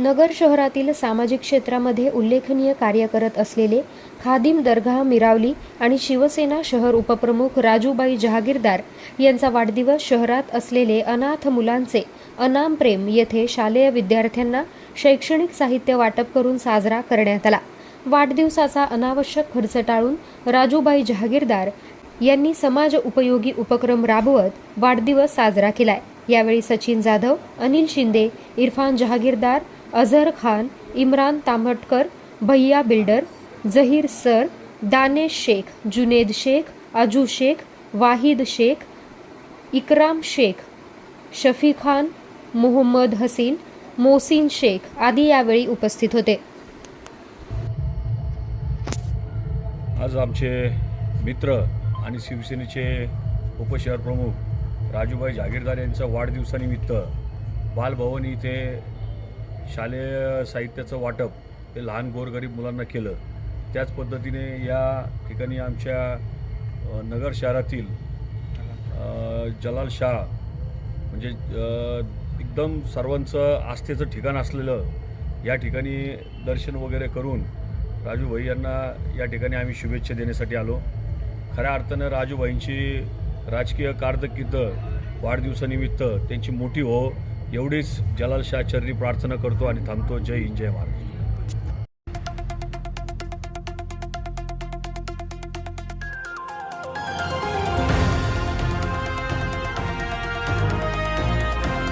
नगर शहरातील सामाजिक क्षेत्रामध्ये उल्लेखनीय कार्य करत असलेले खादिम दर्गा मिरावली आणि शिवसेना शहर उपप्रमुख राजूबाई जहागीरदार यांचा वाढदिवस शहरात असलेले अनाथ मुलांचे अनाम प्रेम येथे शालेय विद्यार्थ्यांना शैक्षणिक साहित्य वाटप करून साजरा करण्यात आला. वाढदिवसाचा अनावश्यक खर्च टाळून राजूबाई जहागीरदार यांनी समाज उपयोगी उपक्रम राबवत वाढदिवस साजरा केलाय. यावेळी सचिन जाधव अनिल शिंदे इरफान जहागीरदार अझर खान इम्रान तांबटकर भैया बिल्डर जहीर सर दानेश शेख जुनेद शेख अजू शेख वाहिद शेख इकराम शेख शफी खान मोहम्मद हसीन मोसिन शेख आदी यावेळी उपस्थित होते. आज आमचे मित्र आणि शिवसेनेचे उपशहर प्रमुख राजूभाई जागीरदार यांचं वाढदिवसानिमित्त बालभवन इथे शालेय साहित्याचं वाटप हे लहान गोरगरीब मुलांना केलं. त्याच पद्धतीने या ठिकाणी आमच्या नगर शहरातील जलाल शाह म्हणजे एकदम सर्वांचं आस्थेचं ठिकाण असलेलं या ठिकाणी दर्शन वगैरे करून राजूभाई यांना या ठिकाणी आम्ही शुभेच्छा देण्यासाठी आलो. खऱ्या अर्थानं राजूभाईंची राजकीय कारकिर्द वाढदिवसानिमित्त त्यांची मोठी हो एवढीच जलाल शाह चरणी प्रार्थना करतो आणि थांबतो. जय हिंद जय महाराष्ट्र